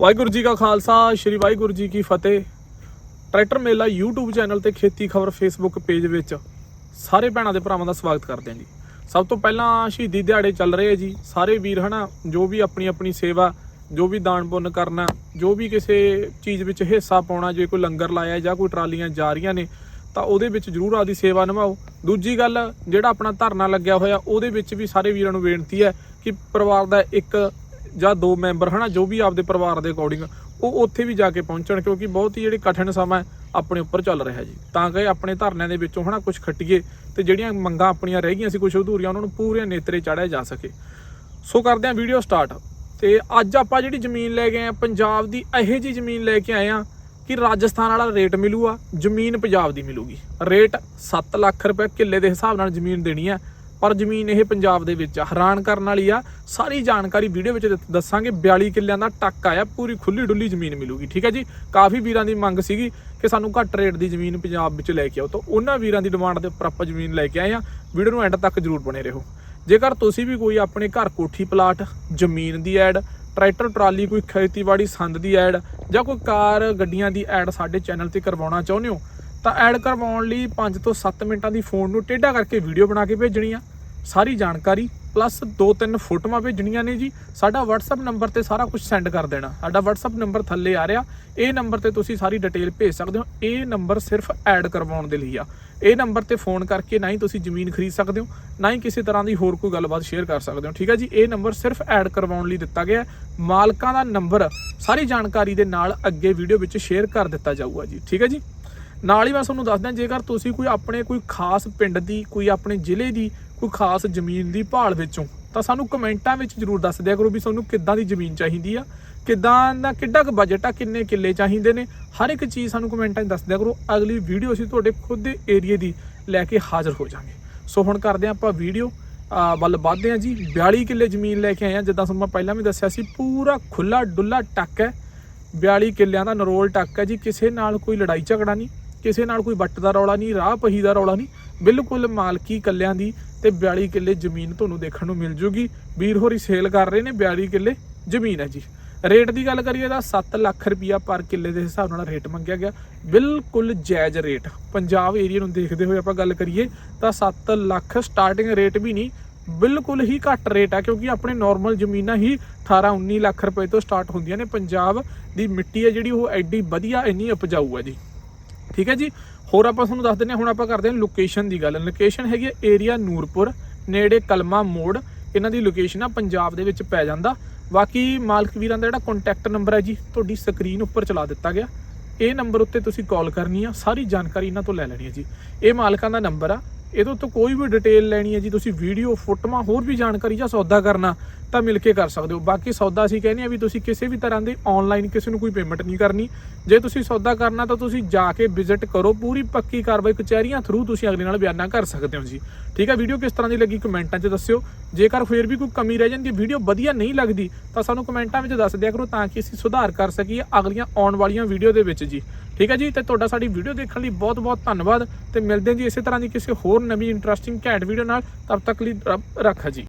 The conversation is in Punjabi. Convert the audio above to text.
ਵਾਹਿਗੁਰੂ ਜੀ ਕਾ ਖਾਲਸਾ, ਸ੍ਰੀ ਵਾਹਿਗੁਰੂ ਜੀ ਕੀ ਫਤਿਹ। ਟਰੈਕਟਰ ਮੇਲਾ YouTube ਚੈਨਲ ਤੇ ਖੇਤੀ ਖਬਰ Facebook ਪੇਜ ਵਿੱਚ। ਸਾਰੇ ਭੈਣਾਂ ਦੇ ਭਰਾਵਾਂ ਦਾ ਸਵਾਗਤ ਕਰਦੇ ਹਾਂ ਜੀ। ਸਭ ਤੋਂ ਪਹਿਲਾਂ ਸ਼ਹੀਦੀ ਦਿਹਾੜੇ ਚੱਲ ਰਹੇ ਆ ਜੀ। ਸਾਰੇ ਵੀਰ ਹਨਾ, ਜੋ ਵੀ ਆਪਣੀ ਆਪਣੀ ਸੇਵਾ, ਜੋ ਵੀ ਦਾਨ ਪੁੰਨ ਕਰਨਾ, ਜੋ ਵੀ ਕਿਸੇ ਚੀਜ਼ ਵਿੱਚ ਹਿੱਸਾ ਪਾਉਣਾ, ਜੇ ਕੋਈ ਲੰਗਰ ਲਾਇਆ ਜਾਂ ਕੋਈ ਟਰਾਲੀਆਂ ਜਾ ਰਹੀਆਂ ਨੇ, ਤਾਂ ਉਹਦੇ ਵਿੱਚ ਜਰੂਰ ਆਦੀ ਸੇਵਾ ਨਿਭਾਓ। ਦੂਜੀ ਗੱਲ, ਜਿਹੜਾ ਆਪਣਾ ਧਰਨਾ ਲੱਗਿਆ ਹੋਇਆ, ਉਹਦੇ ਵਿੱਚ ਵੀ ਸਾਰੇ ਵੀਰਾਂ ਨੂੰ ਬੇਨਤੀ ਹੈ ਕਿ ਪਰਿਵਾਰ ਦਾ ਇੱਕ ਜਾਂ ਦੋ ਮੈਂਬਰ ਹਨਾ, ਜੋ ਵੀ ਆਪਦੇ ਪਰਿਵਾਰ ਦੇ ਅਕੋਰਡਿੰਗ ਉਹ ਉੱਥੇ ਵੀ ਜਾ ਕੇ ਪਹੁੰਚਣ, ਕਿਉਂਕਿ ਬਹੁਤ ਹੀ ਜਿਹੜੀ ਕਠਿਨ ਸਮਾਂ ਆਪਣੇ ਉੱਪਰ ਚੱਲ ਰਿਹਾ ਜੀ। ਤਾਂ ਕਿ ਆਪਣੇ ਧਰਨਿਆਂ ਦੇ ਵਿੱਚੋਂ ਹਨਾ ਕੁਝ ਖੱਟੀਏ ਤੇ ਜਿਹੜੀਆਂ ਮੰਗਾਂ ਆਪਣੀਆਂ ਰਹਿ ਗਈਆਂ ਸੀ ਕੁਝ ਅਧੂਰੀਆਂ, ਉਹਨਾਂ ਨੂੰ ਪੂਰੇ ਨੇਤਰੇ ਚਾੜਿਆ ਜਾ ਸਕੇ। ਸੋ ਕਰਦੇ ਹਾਂ ਵੀਡੀਓ ਸਟਾਰਟ ਤੇ ਅੱਜ ਆਪਾਂ ਜਿਹੜੀ ਜ਼ਮੀਨ ਲੈ ਗਏ ਆਏ ਆ ਪੰਜਾਬ ਦੀ ਇਹੋ ਜੀ ਜ਼ਮੀਨ ਲੈ ਕੇ ਆਏ ਆ ਕਿ ਰਾਜਸਥਾਨ ਵਾਲਾ ਰੇਟ ਮਿਲੂਗਾ, ਜ਼ਮੀਨ ਪੰਜਾਬ ਦੀ ਮਿਲੂਗੀ। ਰੇਟ 7 ਲੱਖ ਰੁਪਏ ਕਿੱਲੇ ਦੇ ਹਿਸਾਬ ਨਾਲ ਜ਼ਮੀਨ ਦੇਣੀ ਹੈ। ਪਰ ਜ਼ਮੀਨ ਇਹ ਪੰਜਾਬ ਦੇ ਵਿੱਚ ਆ। ਹੈਰਾਨ ਕਰਨ ਵਾਲੀ ਆ। ਸਾਰੀ ਜਾਣਕਾਰੀ ਵੀਡੀਓ ਵਿੱਚ ਦ- ਦੱਸਾਂਗੇ। 42 ਕਿੱਲਿਆਂ ਦਾ ਟੱਕ ਆਇਆ, ਪੂਰੀ ਖੁੱਲੀ ਡੁੱਲੀ ਜ਼ਮੀਨ ਮਿਲੂਗੀ। ਠੀਕ ਹੈ ਜੀ? ਕਾਫੀ ਵੀਰਾਂ ਦੀ ਮੰਗ ਸੀਗੀ ਕਿ ਸਾਨੂੰ ਘੱਟ ਰੇਟ ਦੀ ਜ਼ਮੀਨ ਪੰਜਾਬ ਵਿੱਚ ਲੈ ਕੇ ਆਓ। ਤਾਂ ਉਹਨਾਂ ਵੀਰਾਂ ਦੀ ਡਿਮਾਂਡ ਦੇ ਉੱਪਰ ਆਪਾਂ ਜ਼ਮੀਨ ਲੈ ਕੇ ਆਏ ਆ ਵੀਡੀਓ ਨੂੰ ਐਂਡ ਤੱਕ ਜਰੂਰ ਬਣੇ ਰਹੋ। ਜੇਕਰ ਤੁਸੀਂ ਵੀ ਕੋਈ ਆਪਣੇ ਘਰ ਕੋਠੀ ਪਲਾਟ, ਜ਼ਮੀਨ ਦੀ ਐਡ, ਟਰੈਕਟਰ, ਟਰਾਲੀ, ਕੋਈ ਖੇਤੀਬਾੜੀ ਸੰਦ ਦੀ ਐਡ ਜਾਂ ਕੋਈ ਕਾਰ, ਗੱਡੀਆਂ ਦੀ ਐਡ ਸਾਡੇ ਚੈਨਲ ਤੇ ਕਰਵਾਉਣਾ ਚਾਹੁੰਦੇ ਹੋ ਤਾਂ ਐਡ ਕਰਵਾਉਣ ਲਈ 5 ਤੋਂ 7 ਮਿੰਟਾਂ ਦੀ ਫੋਨ ਨੂੰ ਟੇਢਾ ਕਰਕੇ ਵੀਡੀਓ ਬਣਾ ਕੇ ਭੇਜਣੀ ਆ। ਸਾਰੀ ਜਾਣਕਾਰੀ ਪਲੱਸ 2-3 ਫੋਟੋਆਂ ਭੇਜਣੀਆਂ ਨੇ ਜੀ। ਸਾਡਾ WhatsApp ਨੰਬਰ ਤੇ ਸਾਰਾ ਕੁਝ ਸੈਂਡ ਕਰ ਦੇਣਾ। ਸਾਡਾ WhatsApp ਨੰਬਰ ਥੱਲੇ ਆ ਰਿਹਾ। ਇਹ ਨੰਬਰ ਤੇ ਤੁਸੀਂ ਸਾਰੀ ਡਿਟੇਲ ਭੇਜ ਸਕਦੇ ਹੋ। ਇਹ ਨੰਬਰ ਸਿਰਫ ਐਡ ਕਰਵਾਉਣ ਦੇ ਲਈ ਆ। ਇਹ ਨੰਬਰ ਤੇ ਫੋਨ ਕਰਕੇ ਨਾ ਹੀ ਤੁਸੀਂ ਜ਼ਮੀਨ ਖਰੀਦ ਸਕਦੇ ਹੋ, ਨਾ ਹੀ ਕਿਸੇ ਤਰ੍ਹਾਂ ਦੀ ਹੋਰ ਕੋਈ ਗੱਲਬਾਤ ਸ਼ੇਅਰ ਕਰ ਸਕਦੇ ਹੋ। ਠੀਕ ਹੈ ਜੀ? ਇਹ ਨੰਬਰ ਸਿਰਫ ਐਡ ਕਰਵਾਉਣ ਲਈ ਦਿੱਤਾ ਗਿਆ ਮਾਲਕਾਂ ਦਾ ਨੰਬਰ ਸਾਰੀ ਜਾਣਕਾਰੀ ਦੇ ਨਾਲ ਅੱਗੇ ਵੀਡੀਓ ਵਿੱਚ ਸ਼ੇਅਰ ਕਰ ਦਿੱਤਾ ਜਾਊਗਾ ਜੀ। ਠੀਕ ਹੈ ਜੀ? ਨਾਲ ਹੀ ਮੈਂ ਤੁਹਾਨੂੰ ਦੱਸ ਜੇਕਰ ਤੁਸੀਂ ਕੋਈ ਆਪਣੇ ਕੋਈ ਖਾਸ ਪਿੰਡ ਦੀ, ਕੋਈ ਆਪਣੇ ਜ਼ਿਲ੍ਹੇ ਦੀ, ਕੋਈ ਖਾਸ ਜ਼ਮੀਨ ਦੀ ਭਾਲ ਵਿੱਚੋਂ, ਤਾਂ ਸਾਨੂੰ ਕਮੈਂਟਾਂ ਵਿੱਚ ਜਰੂਰ ਦੱਸ ਦਿਆ ਕਰੋ ਵੀ ਤੁਹਾਨੂੰ ਕਿੱਦਾਂ ਦੀ ਜ਼ਮੀਨ ਚਾਹੀਦੀ ਆ, ਕਿੱਦਾਂ ਦਾ, ਕਿੱਡਾ ਕੁ ਬਜਟ ਆ, ਕਿੰਨੇ ਕਿੱਲੇ ਚਾਹੀਦੇ ਨੇ। ਹਰ ਇੱਕ ਚੀਜ਼ ਸਾਨੂੰ ਕਮੈਂਟਾਂ 'ਚ ਦੱਸ ਦਿਆ ਕਰੋ। ਅਗਲੀ ਵੀਡੀਓ ਅਸੀਂ ਤੁਹਾਡੇ ਖੁਦ ਦੇ ਏਰੀਏ ਦੀ ਲੈ ਕੇ ਹਾਜ਼ਰ ਹੋ ਜਾਾਂਗੇ ਸੋ ਹੁਣ ਕਰਦੇ ਹਾਂ ਆਪਾਂ ਵੀਡੀਓ। ਵੱਲ ਵੱਧਦੇ ਹਾਂ ਜੀ। 42 ਕਿੱਲੇ ਜ਼ਮੀਨ ਲੈ ਕੇ ਆਏ ਆ ਜਿੱਦਾਂ ਤੁਹਾਨੂੰ ਮੈਂ ਪਹਿਲਾਂ ਵੀ ਦੱਸਿਆ ਸੀ, ਪੂਰਾ ਖੁੱਲਾ ਡੁੱਲਾ ਟੱਕ ਹੈ। 42 ਕਿੱਲਿਆਂ ਦਾ ਨਰੋਲ ਟੱਕ ਹੈ ਜੀ। ਕਿਸੇ ਨਾਲ ਕੋਈ ਲੜਾਈ ਝਗੜਾ ਨਹੀਂ। ਕਿਸੇ ਨਾਲ ਕੋਈ ਵੱਟ ਦਾ ਰੌਲਾ ਨਹੀਂ, ਰਾਹ ਪਹੀ ਦਾ ਰੌਲਾ ਨਹੀਂ। ਬਿਲਕੁਲ ਮਾਲਕੀ ਕੱਲਿਆਂ ਦੀ ਤੇ 42 ਕਿੱਲੇ ਜ਼ਮੀਨ ਤੁਹਾਨੂੰ ਦੇਖਣ ਨੂੰ ਮਿਲ ਜੂਗੀ। ਵੀਰ ਹੋਰੀ ਸੇਲ ਕਰ ਰਹੇ ਨੇ 42 ਕਿੱਲੇ ਜ਼ਮੀਨ ਹੈ ਜੀ। ਰੇਟ ਦੀ ਗੱਲ ਕਰੀਏ ਤਾਂ 7 ਲੱਖ ਰੁਪਿਆ ਪਰ ਕਿੱਲੇ ਦੇ ਹਿਸਾਬ ਨਾਲ ਰੇਟ ਮੰਗਿਆ ਗਿਆ। ਬਿਲਕੁਲ ਜਾਇਜ਼ ਰੇਟ। ਪੰਜਾਬ ਏਰੀਆ ਨੂੰ ਦੇਖਦੇ ਹੋਏ ਆਪਾਂ ਗੱਲ ਕਰੀਏ ਤਾਂ 7 ਲੱਖ ਸਟਾਰਟਿੰਗ ਰੇਟ ਵੀ ਨਹੀਂ, ਬਿਲਕੁਲ ਹੀ ਘੱਟ ਰੇਟ ਆ ਕਿਉਂਕਿ ਆਪਣੇ ਨਾਰਮਲ ਜ਼ਮੀਨਾਂ ਹੀ 18 19 ਲੱਖ ਰੁਪਏ ਤੋਂ ਸਟਾਰਟ ਹੁੰਦੀਆਂ ਨੇ। ਪੰਜਾਬ ਦੀ ਮਿੱਟੀ ਹੈ ਜਿਹੜੀ ਉਹ ਐਡੀ ਵਧੀਆ ਇੰਨੀ ਉਪਜਾਊ ਹੈ ਜੀ। ਠੀਕ ਹੈ ਜੀ? ਹੋਰ ਆਪਾਂ ਤੁਹਾਨੂੰ ਦੱਸ ਦਿੰਦੇ ਹਾਂ, ਹੁਣ ਆਪਾਂ ਕਰਦੇ ਹਾਂ ਲੋਕੇਸ਼ਨ ਦੀ ਗੱਲ। ਲੋਕੇਸ਼ਨ ਹੈਗੀ ਹੈ ਏਰੀਆ ਨੂਰਪੁਰ, ਨੇੜੇ ਕਲਮਾ ਮੋੜ। ਇਹਨਾਂ ਦੀ ਲੋਕੇਸ਼ਨ ਆ, ਪੰਜਾਬ ਦੇ ਵਿੱਚ ਪੈ ਜਾਂਦਾ। ਬਾਕੀ ਮਾਲਕ ਵੀਰਾਂ ਦਾ ਜਿਹੜਾ ਕੰਟੈਕਟ ਨੰਬਰ ਹੈ ਜੀ, ਤੁਹਾਡੀ ਸਕਰੀਨ ਉੱਪਰ ਚਲਾ ਦਿੱਤਾ ਗਿਆ। ਇਹ ਨੰਬਰ ਉੱਤੇ ਤੁਸੀਂ ਕਾਲ ਕਰਨੀ ਆ, ਸਾਰੀ ਜਾਣਕਾਰੀ ਇਹਨਾਂ ਤੋਂ ਲੈ ਲੈਣੀ ਹੈ ਜੀ। ਇਹ ਮਾਲਕਾਂ ਦਾ ਨੰਬਰ ਆ ਇਹਦੇ ਉੱਤੇ ਕੋਈ ਵੀ ਡਿਟੇਲ ਲੈਣੀ ਹੈ ਜੀ, ਤੁਸੀਂ ਵੀਡੀਓ ਫੋਟੋਆਂ, ਹੋਰ ਵੀ ਜਾਣਕਾਰੀ ਜਾਂ ਸੌਦਾ ਕਰਨਾ, ਤਾਂ ਮਿਲ ਕੇ ਕਰ ਸਕਦੇ ਹੋ। ਬਾਕੀ ਸੌਦਾ ਅਸੀਂ ਕਹਿੰਦੇ ਆ ਵੀ ਤੁਸੀਂ ਕਿਸੇ ਵੀ ਤਰ੍ਹਾਂ ਦੇ ਆਨਲਾਈਨ ਕਿਸੇ ਨੂੰ ਕੋਈ ਪੇਮੈਂਟ ਨਹੀਂ ਕਰਨੀ। ਜੇ ਤੁਸੀਂ ਸੌਦਾ ਕਰਨਾ, ਤਾਂ ਤੁਸੀਂ ਜਾ ਕੇ ਵਿਜ਼ਿਟ ਕਰੋ, ਪੂਰੀ ਪੱਕੀ ਕਾਰਵਾਈ ਕਚਹਿਰੀਆਂ ਥਰੂ ਤੁਸੀਂ ਅਗਲੇ ਨਾਲ ਬਿਆਨਾ ਕਰ ਸਕਦੇ ਹੋ ਜੀ। ਠੀਕ ਹੈ ਵੀਡੀਓ ਕਿਸ ਤਰ੍ਹਾਂ ਦੀ ਲੱਗੀ ਕਮੈਂਟਾਂ 'ਚ ਦੱਸਿਓ। ਜੇਕਰ ਫੇਰ ਵੀ ਕੋਈ ਕਮੀ ਰਹਿ ਜਾਂਦੀ ਵੀਡੀਓ ਵਧੀਆ ਨਹੀਂ ਲੱਗਦੀ, ਤਾਂ ਸਾਨੂੰ ਕਮੈਂਟਾਂ ਵਿੱਚ ਦੱਸ ਦਿਆ ਕਰੋ ਤਾਂ ਕਿ ਅਸੀਂ ਸੁਧਾਰ ਕਰ ਸਕੀਏ ਅਗਲੀਆਂ ਆਉਣ ਵਾਲੀਆਂ ਵੀਡੀਓ ਦੇ ਵਿੱਚ ਜੀ। ਠੀਕ ਹੈ ਜੀ, ਤੇ ਤੁਹਾਡਾ ਸਾਡੀ ਵੀਡੀਓ ਦੇਖਣ ਲਈ ਬਹੁਤ ਬਹੁਤ ਧੰਨਵਾਦ ਤੇ ਮਿਲਦੇ ਹਾਂ ਜੀ ਇਸੇ ਤਰ੍ਹਾਂ ਦੀ ਕਿਸੇ ਹੋਰ ਨਵੀਂ ਇੰਟਰਸਟਿੰਗ ਘੈਂਟ ਵੀਡੀਓ ਨਾਲ। ਤਬ ਤੱਕ ਲਈ ਰੱਬ ਰੱਖਾ ਜੀ।